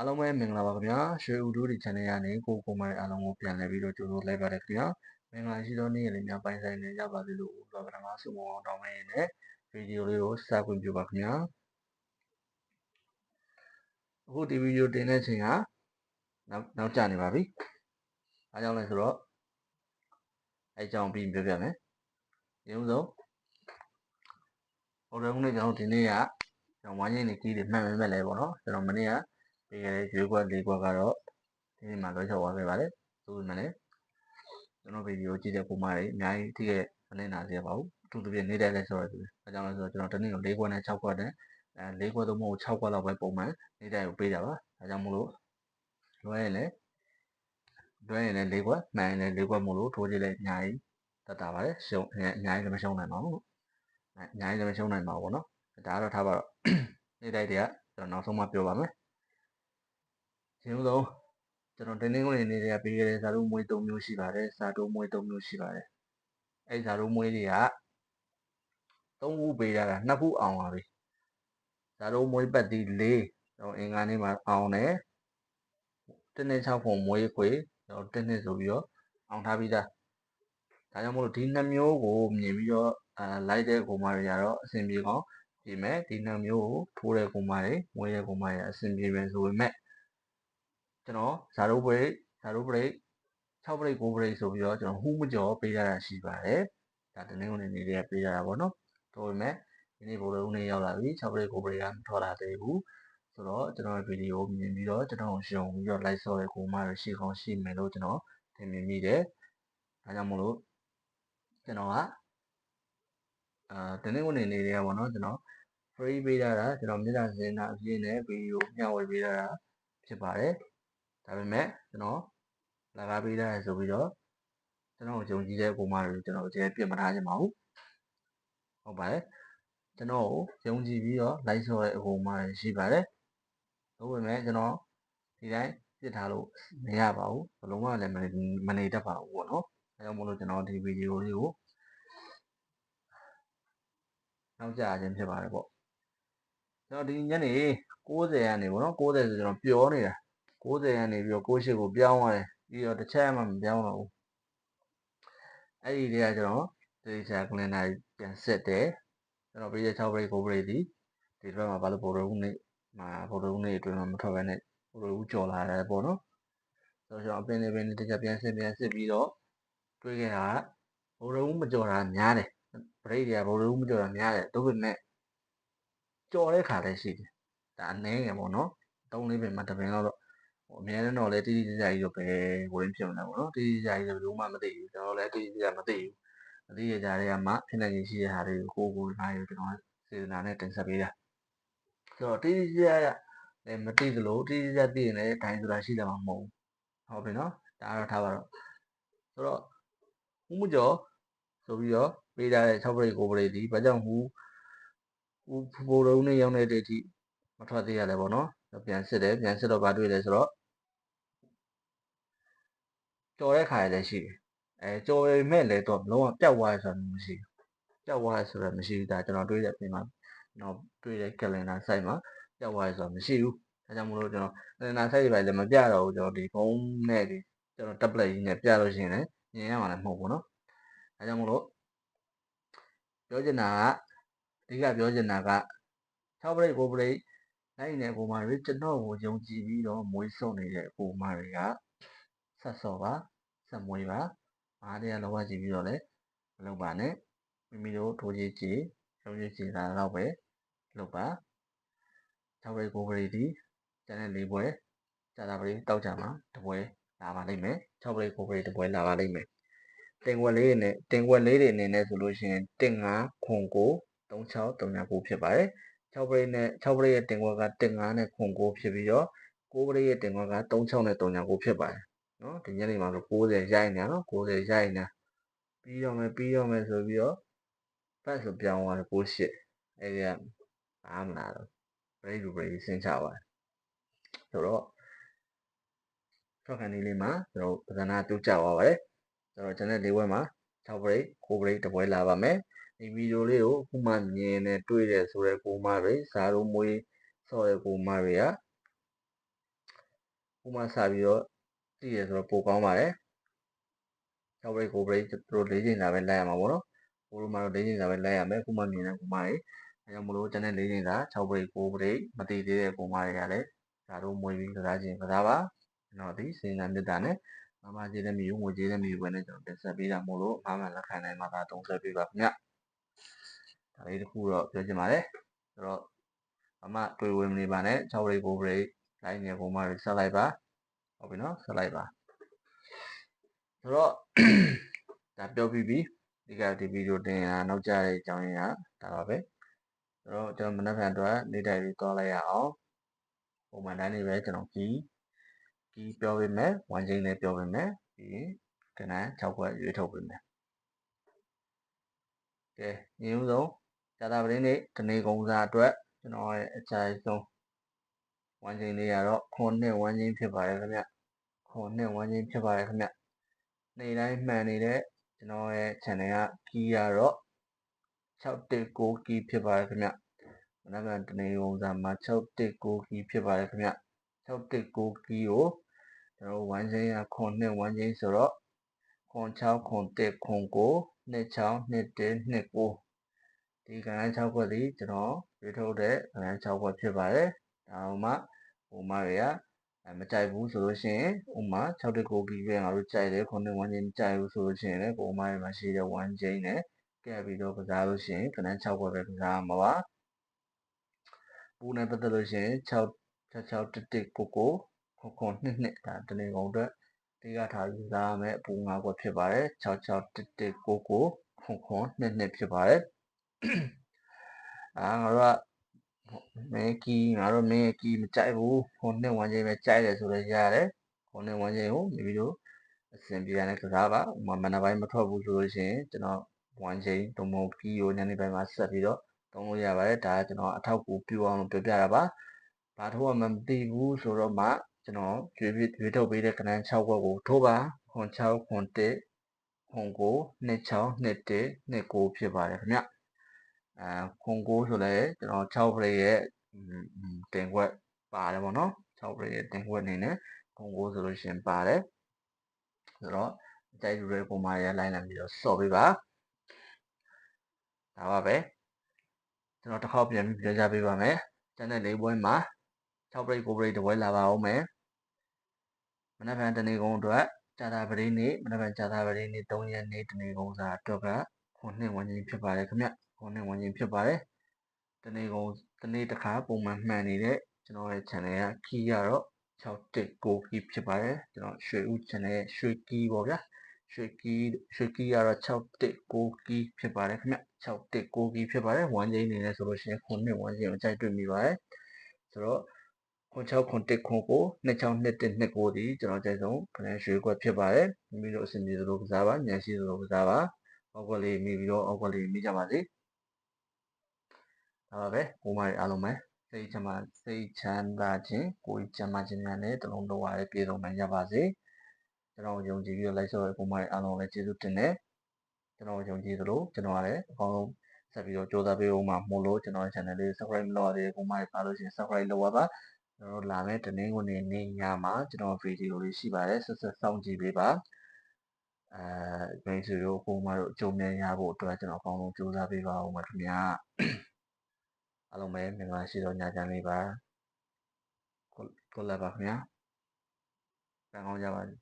အားလုံးပဲမင်္ဂလာပါခင်ဗျာရွှေဦးတို့ဒီ channel ကနေကိုကိုမိုင်အားလုံးကိုပြန်လည်ပြီးတော့ကြိုဆိုလိုက်ပါတယ်ခင်ဗျာမင်္ဂလာရှိသောနေ့ရက်လေးများပိုင်းဆိုင်နေကြပါစေလို့ဦးတော်ကရမဆုမွန်အောင်တောင်းပေးရတဲ့ဗီဒီယိုလေးကိုစခွင့်ပြုပါခင်ဗျာအခုဒီဗီဒီယိုတင်တဲ့ချိန်ကနောက်နောက်ကျနေပါပြီအားကြောင့်လဲဆိုတော့အဲအကြောင်းပြီးပြောပြမယ်ဒီဥဆုံးဟိုတုန်းကကျွန်တော်ဒီနေ့ကကျွန်တော်ဝိုင်းရင်းနေကြီးတွေမှတ်မယ်မဲ့လဲပေါ့နော်ကျွန်တော်မနေ့က ပြီးခဲ့တဲ့ရွေးကွက်လေးကွက်ကတော့ဒီနေ့မှလွှဲချော်သွားခဲ့ပါတယ်ဆိုပေမဲ့လည်းကျွန်တော်ဗီဒီယိုကြည့်တဲ့ပုံမှန်တွေအများကြီးထိခဲ့မနေနာစေပါဘူးအထူးသဖြင့်နေတဲ့လဲဆိုတော့အဲကြောင့်လဲဆိုတော့ကျွန်တော်တနေ့ကို၄ကွက်နဲ့၆ကွက်နဲ့အဲ၄ကွက်သို့မဟုတ်6ကွက်လောက်ပဲပုံမှန်နေတဲ့ကိုပေးတာပါအဲကြောင့်မို့လို့လွှဲရင်လည်းလွှဲရင်လည်း၄ကွက်မှန်ရင်လည်း၄ကွက်မို့လို့ထိုးကြည့်လိုက်အများကြီးတတ်တာပါတယ်ရှုံအများကြီးလည်းမရှုံနိုင်ပါဘူးအများကြီးလည်းမရှုံနိုင်ပါဘူးပေါ့နော်ဒါကတော့ထားပါတော့နေ့တိုင်းတွေကကျွန်တော်နောက်ဆုံးမှပြောပါမယ် ရှင်ဦးဆုံးကျွန်တော်တင်းတင်းကိုနေနေတွေကပေးခဲ့တဲ့ဇာတုမွေး၃မျိုးရှိပါတယ်ဇာတုမွေး၃မျိုးရှိပါတယ်အဲ့ဇာတုမွေးတွေက၃ခုပေးတာက၂ခုအောင်ပါပြီဇာတုမွေးပတ်တီ၄ကျွန်တော်အင်္ဂါနေ့မှာအောင်တယ်တင်းတင်း6ပုံမွေးခွေကျွန်တော်တင်းတင်းဆိုပြီးတော့အောင်ထားပြီးသားဒါကြောင့်မို့လို့ဒီနှစ်မျိုးကိုမြင်ပြီးတော့အာလိုက်တဲ့ကိုမတွေကတော့အဆင်ပြေကောင်းပြင်မဲ့ဒီနှစ်မျိုးကိုထိုးတဲ့ကိုမတွေမွေးတဲ့ကိုမတွေအဆင်ပြေမယ်ဆိုပေမဲ့ ကျွန်တော်ဇာရိုးဘရိတ်ဇာရိုးဘရိတ်6ဘရိတ်9ဘရိတ်ဆိုပြီးတော့ကျွန်တော်ဟူးမကျော်ပေးရတာရှိပါတယ်ဒါတနင်္ဂနွေနေ့တွေကပေးရတာပေါ့နော်ဒါပေမဲ့ဒီနေ့ဘိုးလုံးနေ့ရောက်လာပြီ6ဘရိတ်9ဘရိတ်ကမထွက်လာသေးဘူးဆိုတော့ကျွန်တော်ဗီဒီယိုမြင်ပြီးတော့ကျွန်တော်ရှုံပြီးတော့ like ဆော့တဲ့ကိုမရရှိကောင်းရှိမယ်လို့ကျွန်တော်ထင်မြင်မိတယ်ဒါကြောင့်မို့လို့ကျွန်တော်ကအာတနင်္ဂနွေနေ့တွေကပေါ့နော်ကျွန်တော် free ပေးရတာကျွန်တော်မြေတာစင်တာအပြည့်နဲ့ဗီဒီယိုမျှဝေပေးရတာဖြစ်ပါတယ် ဒါပေမဲ့ကျွန်တော်လာကားပေးရတယ်ဆိုပြီးတော့ကျွန်တော်ယုံကြည်တဲ့ပုံမှန်တွေကျွန်တော်တကယ်ပြစ်မထားချင်ပါဘူးဟုတ်ပါတယ်ကျွန်တော်ကိုယုံကြည်ပြီးတော့ like ဆော့တဲ့အပုံမှန်ရှိပါတယ်ဒါပေမဲ့ကျွန်တော်ဒီတိုင်းပြစ်ထားလို့မရပါဘူးဘလုံးဝလည်းမနေတတ်ပါဘူးပေါ့နော်အဲကြောင့်မို့လို့ကျွန်တော်ဒီဗီဒီယိုလေးကိုနောက်ကျခြင်းဖြစ်ပါတယ်ပေါ့ကျွန်တော်ဒီညနေ60ကနေပေါ့နော်60ဆိုကျွန်တော်ပျော်နေတာ 60ကနေပြီးတော့68ကိုပြောင်းသွားတယ်ပြီးတော့တစ်ချက်မှမပြောင်းတော့ဘူးအဲ့ဒီတည်းကကျွန်တော်ဒီချာကလင်နာပြန်ဆက်တယ်ကျွန်တော်ပြီးတဲ့6 break 9 break ဒီဒီဘက်မှာဘာလို့ဘော်ရဦးနေမှာဘော်ရဦးနေအတွင်းမှာမထွက်ဘဲနဲ့ဘော်ရဦးကြော်လာတယ်ပေါ့နော်ဆိုတော့ကျွန်တော်အပင်နေပင်တစ်ချက်ပြန်ဆက်ပြန်ဆက်ပြီးတော့တွေးခဲ့တာဘော်ရဦးမကြော်တာများတယ် break တွေကဘော်ရဦးမကြော်တာများတယ်ဒါပေမဲ့ကြော်တဲ့ခါလည်းရှိတယ်ဒါအနည်းငယ်ပေါ့နော်3လေးပင်မှတပင်တော့ဟို အများနဲ့တော့လည်းတိတိကျကျကြီးတော့ပဲဝင်ဖြစ်နေတာပေါ့နော်တိတိကျကျကြီးတော့ဘယ်လိုမှမသိဘူးကျွန်တော်လည်းတိတိကျကျမသိဘူးမသိရကြတဲ့ကမှဖြစ်နိုင်ရှိတဲ့ဟာတွေကိုကိုကိုနိုင်ကျွန်တော်စေတနာနဲ့တင်ဆက်ပေးတာဆိုတော့တိတိကျကျလည်းမသိသလိုတိတိကျကျသိရင်လည်းဒိုင်းဆိုတာရှိတယ်မှာမဟုတ်ဘူးဟုတ်ပြီနော်ဒါကတော့ထားပါတော့ဆိုတော့ဥမှုကျော်ဆိုပြီးတော့ပေးထားတဲ့6ပရိတ်9ပရိတ်ဒီဘာကြောင့်ဟူဟူဖိုရုံးနဲ့ရောက်တဲ့အထိမထွက်သေးရလဲပေါ့နော်ပြန်စစ်တယ်ပြန်စစ်တော့ဘာတွေ့လဲဆိုတော့ ကြော်တဲ့ခါရလည်းရှိတယ်အဲကြော်ရမဲ့လည်းတော့လုံးဝပျောက်သွားရဆိုတာမရှိဘူးပျောက်သွားရဆိုတာမရှိဘူးဒါကျွန်တော်တွေ့တဲ့အပြင်မှာကျွန်တော်တွေ့တဲ့ calendar site မှာပျောက်သွားရဆိုတာမရှိဘူးဒါကြောင့်မလို့ကျွန်တော် calendar site တွေပဲလည်းမပြတော့ဘူးကျွန်တော်ဒီဖုန်းနဲ့ဒီကျွန်တော် tablet ကြီးနဲ့ပြလို့ရှိရင်လည်းမြင်ရမှာလည်းမဟုတ်ဘူးเนาะဒါကြောင့်မလို့ပြောချင်တာကအဓိကပြောချင်တာက6 break 9 break နိုင်တဲ့ပုံမှန်တွေကျွန်တော်ကိုယုံကြည်ပြီးတော့မွေးစုံနေတဲ့ပုံမှန်တွေက ဆက်စော်ပါဆက်မွေးပါအားတရားလောဘကြည့်ပြီးတော့လည်းမလုပ်ပါနဲ့မိမိတို့ထိုးကြီးကြည့်ရုံးကြီးကြည့်တာတော့ပဲလုပ်ပါ6ဘရိ9ဘရိဒီကျန်တဲ့၄ပွဲကြာတာဘရိတောက်ကြမှာတပွဲလာပါလိမ့်မယ်6ဘရိ9ဘရိတပွဲလာပါလိမ့်မယ်တင်ွက်လေးတွေနဲ့တင်ွက်လေးတွေအနေနဲ့ဆိုလို့ရှိရင်တင်5ခွန်9 36 39ဖြစ်ပါတယ်6ဘရိနဲ့6ဘရိရဲ့တင်ွက်ကတင်5နဲ့ခွန်9ဖြစ်ပြီးတော့9ဘရိရဲ့တင်ွက်က36နဲ့39ဖြစ်ပါတယ် နော်ဒီညနေမှာဆို60ရိုက်နေနော်60ရိုက်နေပြီးတော့မယ်ပြီးတော့မယ်ဆိုပြီးတော့ဘတ်ဆိုပြောင်းသွားတယ်68အဲ့ဒီကအားမလာတော့ break to break ဆင်းချပါတယ်ဆိုတော့ထွက်ခံလေးလေးမှာကျွန်တော်ပဇာနာတူးကြသွားပါတယ်ကျွန်တော် channel လေးဝက်မှာ6 break 9 break တပွဲလာပါမယ်ဒီဗီဒီယိုလေးကိုခုမှမြင်နေတွေ့တဲ့ဆိုတဲ့ကိုမတွေဇာတို့မွေးဆော့တဲ့ကိုမတွေကဥမှစပြီးတော့ သိရဆိုတော့ပိုကောင်းပါတယ်6 break 9 break သူတို့၄ချိန်သာပဲလိုက်ရမှာပေါ့နော်ကိုတို့မှတော့၄ချိန်သာပဲလိုက်ရမယ်ခုမှမြင်တဲ့ကိုမတွေအဲကြောင့်မလို့ကျန်တဲ့၄ချိန်သာ6 break 9 break မတည်သေးတဲ့ကိုမတွေကလည်းဒါတို့မွေပြီးကစားခြင်းကစားပါကျွန်တော်ဒီစေနာမြတ်တာနဲ့မမကြီးတဲ့မျိုးငွေကြီးတဲ့မျိုးပဲနဲ့ကျွန်တော်တင်ဆက်ပေးတာမို့လို့အမှန်လက်ခံနိုင်မှာသာတုံးဆက်ပေးပါခင်ဗျဒါလေးတစ်ခုတော့ပြောချင်ပါတယ်ဆိုတော့မမတွေ့ဝင်နေပါနဲ့6 break 9 break လိုက်နေကိုမတွေဆက်လိုက်ပါ ဟုတ်ပြီနော်ဆက်လိုက်ပါဆိုတော့ဒါပြောပြီးပြီဒီကဒီဗီဒီယိုတင်ရနောက်ကြတဲ့အကြောင်းရင်းကဒါပါပဲဆိုတော့ကျွန်တော်မနက်ဖြန်အတွက်နေတိုင်းပြီးသွားလိုက်ရအောင်ပုံမှန်တိုင်းနေပဲကျွန်တော်ကီးကီးပြောပေးမယ်ဝမ်ချင်းလည်းပြောပေးမယ်ပြီးရင်ကနန်း6ခွက်ရွေးထုတ်ပေးမယ်ကဲညီဦးဆုံးဇာတာပရင်းနေ့တနေ့ကုန်းစားအတွက်ကျွန်တော်ရဲ့အကြိုက်ဆုံး ဝမ်ချင်းလေးကတော့ခွန်နဲ့ဝမ်ချင်းဖြစ်ပါတယ်ခင်ဗျခွန်နဲ့ဝမ်ချင်းဖြစ်ပါတယ်ခင်ဗျနေ့တိုင်းမှန်နေတဲ့ကျွန်တော်ရဲ့ channel ကကီးကတော့619ကီးဖြစ်ပါတယ်ခင်ဗျမနက်ဖြန်တနေ့ကုန်စားမှာ619ကီးဖြစ်ပါတယ်ခင်ဗျ619ကီးကိုကျွန်တော်ဝမ်းချင်းရခွန်နှစ်ဝမ်းချင်းဆိုတော့ခွန်6ခွန်1ခွန်9 26 21 29ဒီကဏ္ဍ6ခွက်ဒီကျွန်တော်ရွေးထုတ်တဲ့ကဏ္ဍ6ခွက်ဖြစ်ပါတယ် ဒါမှဟိုမှာတွေကအဲမကြိုက်ဘူးဆိုလို့ရှိရင်ဥမာ6တက်ကိုကီးပဲငါတို့ကြိုက်တယ်ခုနှစ်ဝမ်းချင်းမကြိုက်ဘူးဆိုလို့ရှိရင်လည်းကိုမားတွေမှာရှိတဲ့ဝမ်းချင်းနဲ့ကဲပြီးတော့ကစားလို့ရှိရင်ကဏ္ဍ6ခွက်ပဲကစားမှာပါပူနဲ့ပတ်သက်လို့ရှိရင်6 6တက်တက်ကိုကိုခွန်ခွန်နှစ်နှစ်ဒါတနေကုန်အတွက်ဒီကထားယူစားမယ်အပူ၅ခွက်ဖြစ်ပါတယ်6 6တက်တက်ကိုကိုခွန်ခွန်နှစ်နှစ်ဖြစ်ပါတယ်အာငါတို့က မင်းကီငါတို့မင်းကီမကြိုက်ဘူးခုနှစ်ဝမ်းချင်းပဲကြိုက်တယ်ဆိုတော့ရတယ်ခုနှစ်ဝမ်းချင်းကိုမိမိတို့အဆင်ပြေရတဲ့ကစားပါဥမာမနက်ပိုင်းမထွက်ဘူးဆိုလို့ရှိရင်ကျွန်တော်ဝမ်းချင်းဒုံမကီကိုညနေပိုင်းမှာဆက်ပြီးတော့သုံးလို့ရပါတယ်ဒါကကျွန်တော်အထောက်အကူပြုအောင်လို့ပြောပြတာပါဘာထိုးမှမသိဘူးဆိုတော့မှကျွန်တော်ရွေးရွေးထုတ်ပေးတဲ့ကဏ္ဍ6ဘက်ကိုထိုးပါခွန်6ခွန်1ခွန်9 26 21 29ဖြစ်ပါတယ်ခင်ဗျ အဲခွန်9ဆိုလဲကျွန်တော်6 play ရဲ့တင်ခွက်ပါတယ်ပေါ့နော်6 play ရဲ့တင်ခွက်အနေနဲ့ခွန်9ဆိုလို့ရှင်ပါတယ်ဆိုတော့အကြိုက်လူတွေပုံမှန်ရလိုက်လာပြီးတော့စော့ပေးပါဒါပါပဲကျွန်တော်တစ်ခေါက်ပြန်ပြီးပြောကြပေးပါမယ်ကျန်တဲ့၄ပွဲမှာ6 break 9 break တပွဲလာပါအောင်မယ်မနက်ဖြန်တနေ့ကုန်အတွက်ကြာတာပရင်းနေ့မနက်ဖြန်ကြာတာပရင်းနေ့3ရက်နေ့တနေ့ကုန်စာအတွက်ကခွန်နှစ်ဝန်းကျင်ဖြစ်ပါတယ်ခင်ဗျ ခွန်နှစ်ဝန်းကျင်ဖြစ်ပါတယ်တနေ့ကုန်တနေ့တစ်ခါပုံမှန်မှန်နေတဲ့ကျွန်တော်ရဲ့ channel ကခီးရတော့619ခီးဖြစ်ပါတယ်ကျွန်တော်ရွှေဦး channel ရဲ့ရွှေကီးပေါ့ဗျာရွှေကီးရွှေကီးကတော့619ကီးဖြစ်ပါတယ်ခင်ဗျ619ကီးဖြစ်ပါတယ်ဝမ်းချင်းနေနဲ့ဆိုလို့ရှိရင်ခုနှစ်ဝမ်းချင်းကိုကြိုက်တွေ့မိပါတယ်ဆိုတော့ခွန်6ခွန်1ခွန်9 26 21 29ဒီကျွန်တော်ကြိုက်ဆုံးခဏရွှေကွက်ဖြစ်ပါတယ်မိမိတို့အစဉ်ပြေသလိုကစားပါညံရှိသလိုကစားပါအောက်ကလေးမိပြီးတော့အောက်ကလေးမိကြပါစေ ဒါပါပဲကိုမတွေအားလုံးပဲစိတ်ချမ်းသာစိတ်ချမ်းသာခြင်းကိုယ်ချမ်းသာခြင်းများနဲ့တလုံးလုံးဝရပြည့်စုံနိုင်ကြပါစေကျွန်တော်ယုံကြည်ပြီးတော့လိုက်ဆော့တဲ့ကိုမတွေအားလုံးလည်းကျေးဇူးတင်တယ်ကျွန်တော်ယုံကြည်သလိုကျွန်တော်လည်းအကောင်းဆုံးဆက်ပြီးတော့ကြိုးစားပေးဦးမှာမို့လို့ကျွန်တော်ရဲ့ channel လေး subscribe မလုပ်ရသေးတဲ့ကိုမတွေပါလို့ရှိရင် subscribe လုပ်ပါပါကျွန်တော်လာမယ့်တနင်္ဂနွေနေ့ညမှာကျွန်တော်ဗီဒီယိုလေးရှိပါတယ်ဆက်ဆက်စောင့်ကြည့်ပေးပါအဲမိတ်ဆွေတို့ကိုမတို့အကျုံးများရဖို့အတွက်ကျွန်တော်အကောင်းဆုံးကြိုးစားပေးပါဦးမှာခင်ဗျာ အားလုံးပဲမင်္ဂလာရှိသောညချမ်းလေးပါကိုကိုလာပါခင်ဗျာကံကောင်းကြပါစေ